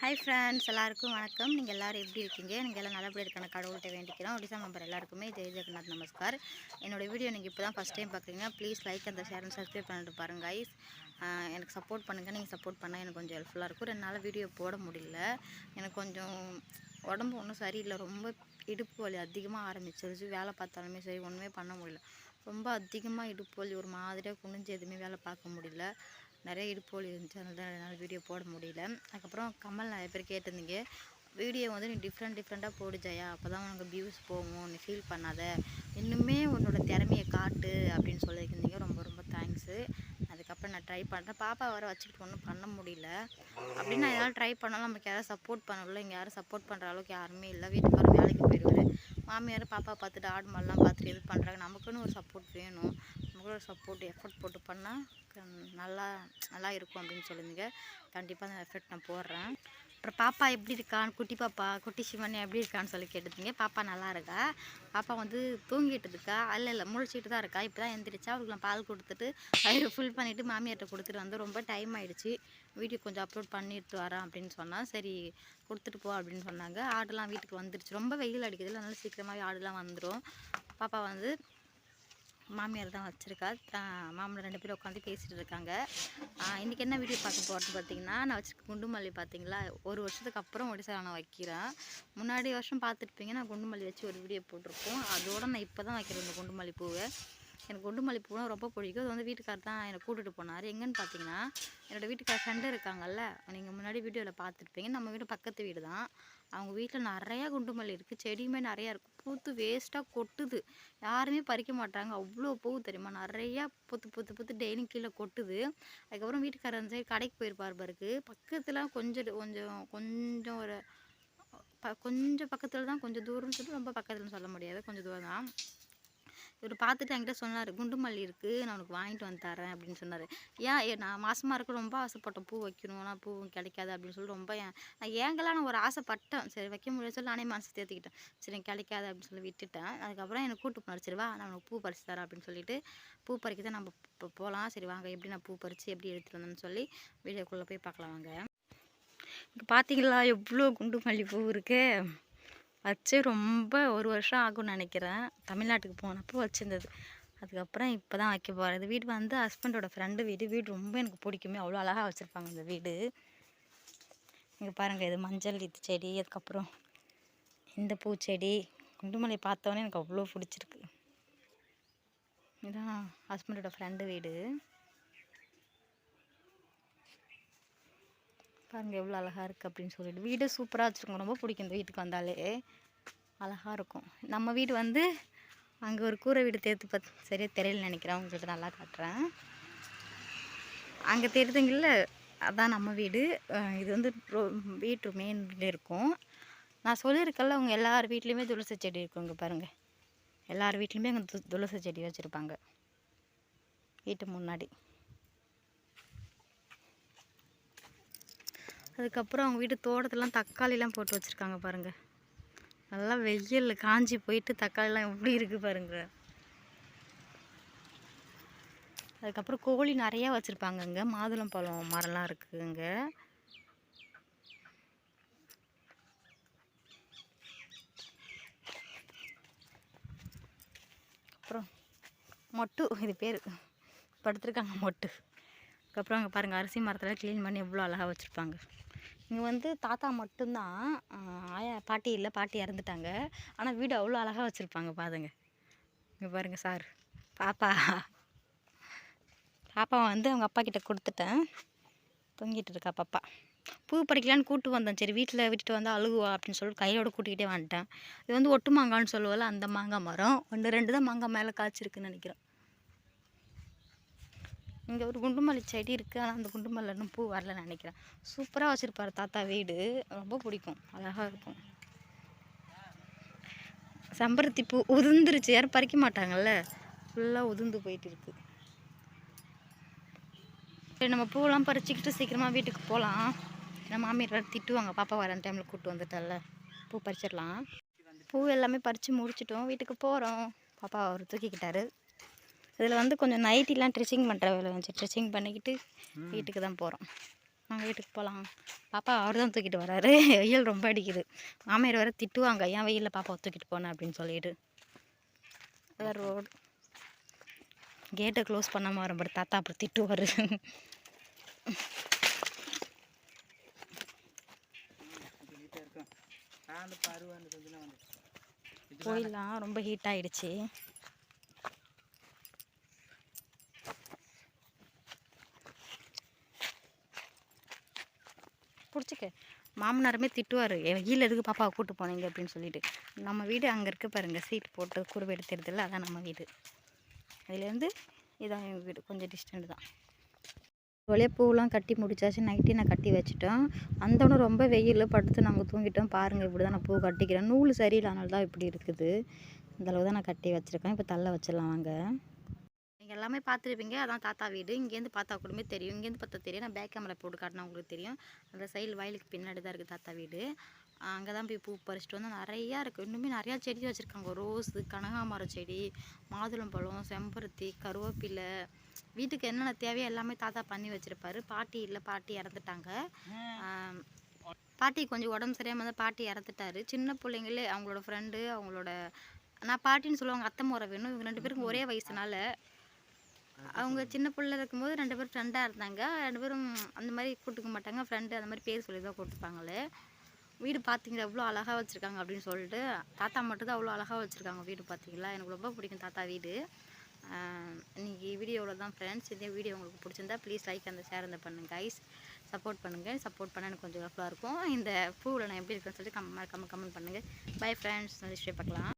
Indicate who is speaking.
Speaker 1: Hi friends எல்லாருக்கும் வணக்கம். நீங்கள் எல்லோரும் எப்படி இருக்கீங்க? நீங்கள் எல்லாம் நல்லபடியாக இருக்கான கடவுள்கிட்ட வேண்டிக்கிறோம். ஒடிசா மெம்பர் எல்லாருக்குமே. ஜெய் ஜெகநாத் நமஸ்கார். என்னோட வீடியோ நீங்கள் இப்போ தான் ஃபஸ்ட் டைம் பார்க்குறீங்க ப்ளீஸ் லைக் அந்த ஷேர் அண்ட் சப்ஸ்கிரைப் பண்ணிட்டு பாருங்க கைஸ் எனக்கு சப்போர்ட் பண்ணுங்கள் நீங்கள் சப்போர்ட் பண்ணால் எனக்கு கொஞ்சம் ஹெல்ப்ஃபுல்லாக இருக்கும். ரெண்டு நாள் வீடியோ போட முடியல. எனக்கு கொஞ்சம் உடம்பு ஒன்றும் சரியில்லை. ரொம்ப இடுப்பு வலி அதிகமாக ஆரம்பிச்சிருச்சு. வேலை பார்த்தாலுமே சரி ஒன்றுமே பண்ண முடியல. ரொம்ப அதிகமாக இடுப்பு வலி ஒரு மாதிரியாக குனிஞ்சு எதுவுமே வேலை பார்க்க முடியல. நிறைய இடுப்பு வலி இருந்துச்சு. அதனால தான் என்னால் வீடியோ போட முடியல. அதுக்கப்புறம் கமல் நிறைய பேர் கேட்டிருந்தீங்க. வீடியோ வந்து நீ டிஃப்ரெண்ட் டிஃப்ரெண்ட்டாக போடு அப்போ தான் உனக்கு வியூஸ் போகும். நீ ஃபீல் பண்ணாத. இன்னுமே உன்னோட திறமையை காட்டு அப்படின்னு சொல்லியிருந்தீங்க. ரொம்ப ரொம்ப தேங்க்ஸு அதுக்கப்புறம் நான் ட்ரை பண்ணுறேன் பாப்பா வர வச்சுக்கிட்டு ஒன்றும் பண்ண முடியல. அப்படின்னு நான் எதாவது ட்ரை பண்ணாலும் நமக்கு யாரும் சப்போர்ட் பண்ணல இங்கே யாரும் சப்போர்ட் பண்ணுற அளவுக்கு யாருமே இல்லை. வீட்டுக்காரரும் வேலைக்கு போயிடுவாரு. மாமியார் பாப்பா பார்த்துட்டு ஆடு மாடெலாம் பார்த்துட்டு இது பண்ணுறாங்க நமக்குன்னு ஒரு சப்போர்ட் வேணும். நமக்குன்னு ஒரு சப்போர்ட் எஃபர்ட் போட்டு பண்ணால் நல்லா நல்லா இருக்கும் அப்படின்னு சொல்லுங்க. கண்டிப்பாக அந்த எஃபர்ட் நான் போடுறேன். அப்புறம் பாப்பா எப்படி இருக்கான்னு குட்டி பாப்பா குட்டி சிவன் எப்படி இருக்கான்னு சொல்லி கேட்டுருந்தீங்க பாப்பா நல்லா இருக்கா? பாப்பா வந்து தூங்கிட்டு இருக்கா? இல்லை இல்லை முழிச்சிட்டு தான் இருக்கா? இப்போ தான் எந்திரிச்சா அவளுக்கு நான் பால் கொடுத்துட்டு வயிறு ஃபுல் பண்ணிவிட்டு மாமியார்ட்ட கொடுத்துட்டு வந்து ரொம்ப டைம் ஆகிடுச்சு வீடியோ கொஞ்சம் அப்லோட் பண்ணிட்டு வரேன் அப்படின்னு சொன்னால் சரி கொடுத்துட்டு போ அப்படின்னு சொன்னாங்க. ஆடுலாம் வீட்டுக்கு வந்துருச்சு. ரொம்ப வெயில் அடிக்குதுல அதனால சீக்கிரமாகவே ஆடுலாம் வந்துடும் பாப்பா வந்து மாமியார் தான் வச்சுருக்கா. மாமனார் ரெண்டு பேரும் உட்காந்து பேசிகிட்டு இருக்காங்க. இன்றைக்கி என்ன வீடியோ பார்க்க போகிறோன்னு பார்த்தீங்கன்னா நான் வச்சுருக்க குண்டுமல்லி பார்த்தீங்களா ஒரு வருஷத்துக்கு அப்புறம் ஒடிசா நான் வைக்கிறேன். முன்னாடி வருஷம் பார்த்துருப்பீங்க நான் குண்டுமல்லி வச்சு ஒரு வீடியோ போட்டிருப்போம். அதோட நான் இப்போ தான் வைக்கிறேன் இந்த குண்டுமல்லி பூவை. எனக்கு குண்டுமல்லி பூனா ரொம்ப பிடிக்கும். அது வந்து வீட்டுக்கார் தான் என்னை கூட்டிகிட்டு போனார். எங்கன்னு பார்த்தீங்கன்னா என்னோடய வீட்டுக்கார் ஃப்ரெண்டு இருக்காங்கல்ல நீங்கள் முன்னாடி வீடியோவில் பார்த்துருப்பீங்க நம்ம வீடு பக்கத்து வீடு தான். அவங்க வீட்டில் நிறையா குண்டுமல்லி இருக்குது செடியுமே நிறையா இருக்குது பூத்து வேஸ்ட்டாக கொட்டுது. யாருமே பறிக்க மாட்டாங்க. அவ்வளோ பூ தெரியுமா? நிறையா புத்து புத்து புத்து டெய்லியும் கீழே கொட்டுது. அதுக்கப்புறம் வீட்டுக்காரர் வந்து சைடு கடைக்கு போயிருப்பார் பாருக்கு. பக்கத்தில் கொஞ்சம் கொஞ்சம் கொஞ்சம் ஒரு ப கொஞ்சம் பக்கத்தில் தான் கொஞ்சம் தூரம்னு சொல்லிட்டு ரொம்ப பக்கத்துலன்னு சொல்ல முடியாது. கொஞ்சம் தூரம் தான். இவர் பார்த்துட்டு என்கிட்ட சொன்னார் குண்டு மல்லி இருக்குது நான் உனக்கு வாங்கிட்டு வந்து தரேன் அப்படின்னு சொன்னார். ஏன் ஏ, நான் மாதமாக இருக்க ரொம்ப ஆசைப்பட்டேன் பூ வைக்கணும் ஆனால் பூ கிடைக்காது அப்படின்னு சொல்லி ரொம்ப ஏன் நான் ஏங்கலாம் நான் ஒரு ஆசைப்பட்டேன். சரி வைக்க முடியாது சொல்லி நானே மனசு தேர்த்திக்கிட்டேன் சரி கிடைக்காது அப்படின்னு சொல்லி விட்டுட்டேன். அதுக்கப்புறம் எனக்கு கூட்டு போனார். சரி வா நான் உனக்கு பூ பறிச்சு தரேன் அப்படின்னு சொல்லிட்டு பூ பறிக்க தான் நம்ம இப்போ போகலாம் சரி வாங்க எப்படி நான் பூ பறித்து எப்படி எடுத்துகிட்டு வந்தேன்னு சொல்லி வீடியோக்குள்ளே போய் பார்க்கலாம் வாங்க. இங்கே பார்த்தீங்களா எவ்வளோ குண்டு மல்லி பூ இருக்கு. வச்சு ரொம்ப ஒரு வருஷம் ஆகும்னு நினைக்கிறேன். தமிழ்நாட்டுக்கு போனப்போ வச்சுருந்தது. அதுக்கப்புறம் இப்போ தான் வைக்க போகிறேன் இது வீடு வந்து ஹஸ்பண்டோட ஃப்ரெண்டு வீடு. வீடு ரொம்ப எனக்கு பிடிக்குமே. அவ்வளோ அழகாக வச்சுருப்பாங்க இந்த வீடு. இங்கே பாருங்கள் இது மஞ்சள் இது செடி அதுக்கப்புறம் இந்த பூச்செடி. குண்டுமலை பார்த்தோன்னே எனக்கு அவ்வளோ பிடிச்சிருக்கு. இதுதான் ஹஸ்பண்டோட ஃப்ரெண்டு வீடு. பாருங்க எவ்வளோ அழகாக இருக்குது அப்படின்னு சொல்லிட்டு. வீடு சூப்பராக வச்சுருக்கோம். ரொம்ப பிடிக்கும் இந்த வீட்டுக்கு வந்தாலே. அழகாக இருக்கும். நம்ம வீடு வந்து அங்கே ஒரு கூரை வீடு தேர்த்து பார்த்து சரியாக தெரியல நினைக்கிறேன். உங்களுக்கு நல்லா காட்டுறேன். அங்கே தெரியுதுங்கள்ல அதான் நம்ம வீடு. இது வந்து ரோ வீட்டு மெயின் இருக்கும். நான் சொல்லியிருக்கல அவங்க எல்லார் வீட்லேயுமே துளசி செடி இருக்கும் இங்கே பாருங்கள் எல்லார் வீட்லேயுமே அங்கே து துளசி செடி வச்சுருப்பாங்க. வீட்டு முன்னாடி. அதுக்கப்புறம் அவங்க வீட்டு தோட்டத்திலாம் தக்காளிலாம் போட்டு வச்சுருக்காங்க பாருங்க. நல்லா வெயில் காஞ்சி போயிட்டு தக்காளிலாம் எப்படி இருக்குது பாருங்க. அதுக்கப்புறம் கோழி நிறையா வச்சுருப்பாங்க இங்கே. மாதுளம்பழம் மரம்லாம் இருக்குதுங்க அப்புறம் மொட்டு இது பேர். படுத்துருக்காங்க மொட்டு. அதுக்கப்புறம் அங்கே பாருங்கள் அரிசி மரத்தில் க்ளீன் பண்ணி எவ்வளோ அழகாக வச்சுருப்பாங்க. இங்கே வந்து தாத்தா மட்டும்தான் ஆயா பாட்டி இல்லை பாட்டி இறந்துட்டாங்க. ஆனால் வீடு அவ்வளோ அழகாக வச்சுருப்பாங்க பாருங்க. இங்கே பாருங்கள் சார். பாப்பா. பாப்பாவை வந்து அவங்க அப்பா கிட்ட கொடுத்துட்டேன். தொங்கிட்டு இருக்கா பாப்பா. பூ பறிக்கலான்னு கூட்டு வந்தேன். சரி வீட்டில் விட்டுட்டு வந்தால் அழுகுவா அப்படின்னு சொல்லிட்டு கையோட கூட்டிக்கிட்டே வந்துட்டேன். இது வந்து ஒட்டு மாங்கான்னு சொல்லுவோம்ல அந்த மாங்காய் மரம். ஒன்று ரெண்டு தான் மாங்காய் மேலே காய்ச்சிருக்குன்னு நினைக்கிறேன். இங்கே ஒரு குண்டுமல்லி செடி இருக்குது ஆனால் அந்த குண்டுமல்லில் இன்னும் பூ வரலன்னு நினைக்கிறேன். சூப்பராக வச்சுருப்பாரு தாத்தா வீடு. ரொம்ப பிடிக்கும். அழகாக இருக்கும். செம்பருத்தி பூ உதிர்ந்துருச்சு. யாரும் பறிக்க மாட்டாங்கல்ல? ஃபுல்லாக உதிர்ந்து போயிட்டு இருக்கு. சரி நம்ம பூவெல்லாம் பறிச்சுக்கிட்டு சீக்கிரமாக வீட்டுக்கு போகலாம் ஏன்னா மாமியார் வேறு திட்டுவாங்க. பாப்பா வர டைமில் கூப்பிட்டு வந்துட்டால பூ பறிச்சிடலாம். பூ எல்லாமே பறித்து முடிச்சிட்டோம். வீட்டுக்கு போகிறோம் பாப்பா அவர் தூக்கிக்கிட்டாரு. இதில் வந்து கொஞ்சம் நைட்டிலாம் ட்ரெஸ்ஸிங் பண்ணுற வேலை வந்துச்சு. ட்ரெஸ்ஸிங் பண்ணிக்கிட்டு வீட்டுக்கு தான் போகிறோம். வாங்க வீட்டுக்கு போகலாம். பாப்பா அவர் தான் தூக்கிட்டு வராரு. வெயில் ரொம்ப அடிக்குது. மாமியார் வேறு திட்டுவாங்க. ஏன் வெயிலில் பாப்பாவை தூக்கிட்டு போனேன் அப்படின்னு சொல்லிட்டு. அதான் ரோடு. கேட்டை க்ளோஸ் பண்ணாமல் வரும்போது தாத்தா அப்புறம் திட்டுவார். கோயிலாம் ரொம்ப ஹீட் ஆயிடுச்சு. பிடிச்சிக்க. மாமனாருமே திட்டுவார். வெயில் எதுக்கு பாப்பாவை கூட்டு போனீங்க? அப்படின்னு சொல்லிட்டு. நம்ம வீடு அங்கே இருக்க பாருங்கள் சீட் போட்டு குருவை எடுத்துருதில்ல அதான் நம்ம வீடு. அதுலேருந்து இதான் எங்கள் வீடு. கொஞ்சம் டிஸ்டன்ட் தான். ஒரே பூவெலாம் கட்டி முடிச்சாச்சு. நைட்டே நான் கட்டி வச்சிட்டோம். அந்தவனும் ரொம்ப வெயில். படுத்து நாங்கள் தூங்கிட்டோம். பாருங்கள் இப்படி தான் நான் பூ கட்டிக்கிறேன். நூல் சரியில்லாதனால தான் இப்படி இருக்குது. இந்தளவு தான் நான் கட்டி வச்சுருக்கேன். இப்போ தள்ள வச்சிடலாம் வாங்க. எல்லாமே பார்த்துருப்பீங்க அதான் தாத்தா வீடு. இங்கேருந்து பார்த்தா கூடமே தெரியும். இங்கேருந்து பார்த்தா தெரியும். நான் பேக் கேமரா போட்டு காட்டினா உங்களுக்கு தெரியும். அந்த சைடு வயலுக்கு பின்னாடி தான் இருக்குது தாத்தா வீடு. அங்கே தான் போய் பூ பறிச்சிட்டு வந்து நிறையா இருக்குது இன்னுமே நிறையா செடி வச்சுருக்காங்க. ரோஸு கனகாமரம் செடி மாதுளம்பழம் செம்பருத்தி கருவேப்பிலை. வீட்டுக்கு என்னென்ன தேவையோ எல்லாமே தாத்தா பண்ணி வச்சுருப்பாரு. பாட்டி இல்லை பாட்டி இறந்துட்டாங்க. பாட்டி கொஞ்சம் உடம்பு சரியாமல் இருந்தால் பாட்டி இறந்துட்டாரு. சின்ன பிள்ளைங்களே அவங்களோட ஃப்ரெண்டு அவங்களோட நான் பாட்டின்னு சொல்லுவாங்க அத்தை முறை வேணும். இவங்க ரெண்டு பேருக்கும் ஒரே வயசுனால அவங்க சின்ன பிள்ளை இருக்கும்போது ரெண்டு பேரும் ஃப்ரெண்டாக இருந்தாங்க. ரெண்டு பேரும் அந்த மாதிரி கூட்டுக்க மாட்டாங்க. ஃப்ரெண்டு அந்த மாதிரி பேர் சொல்லி தான் கூப்பிட்டுப்பாங்களே வீடு பார்த்தீங்களா எவ்வளோ அழகாக வச்சுருக்காங்க அப்படின்னு சொல்லிட்டு தாத்தா மட்டும்தான் அவ்வளோ அழகாக வச்சுருக்காங்க வீடு பார்த்தீங்களா எனக்கு ரொம்ப பிடிக்கும் தாத்தா வீடு. இன்றைக்கி வீடியோவில் தான் ஃப்ரெண்ட்ஸ் இதே வீடியோ உங்களுக்கு பிடிச்சிருந்தா ப்ளீஸ் லைக் அந்த ஷேர் அந்த பண்ணுங்க கைஸ் சப்போர்ட் பண்ணுங்கள் சப்போர்ட் பண்ண எனக்கு கொஞ்சம் ஹெல்ப்ஃபுல்லாக இருக்கும். இந்த பூவில் நான் எப்படி இருக்குன்னு சொல்லி கம் கம்மி கமெண்ட் பண்ணுங்கள் பை ஃப்ரெண்ட்ஸ் நெக்ஸ்ட் பார்க்கலாம்.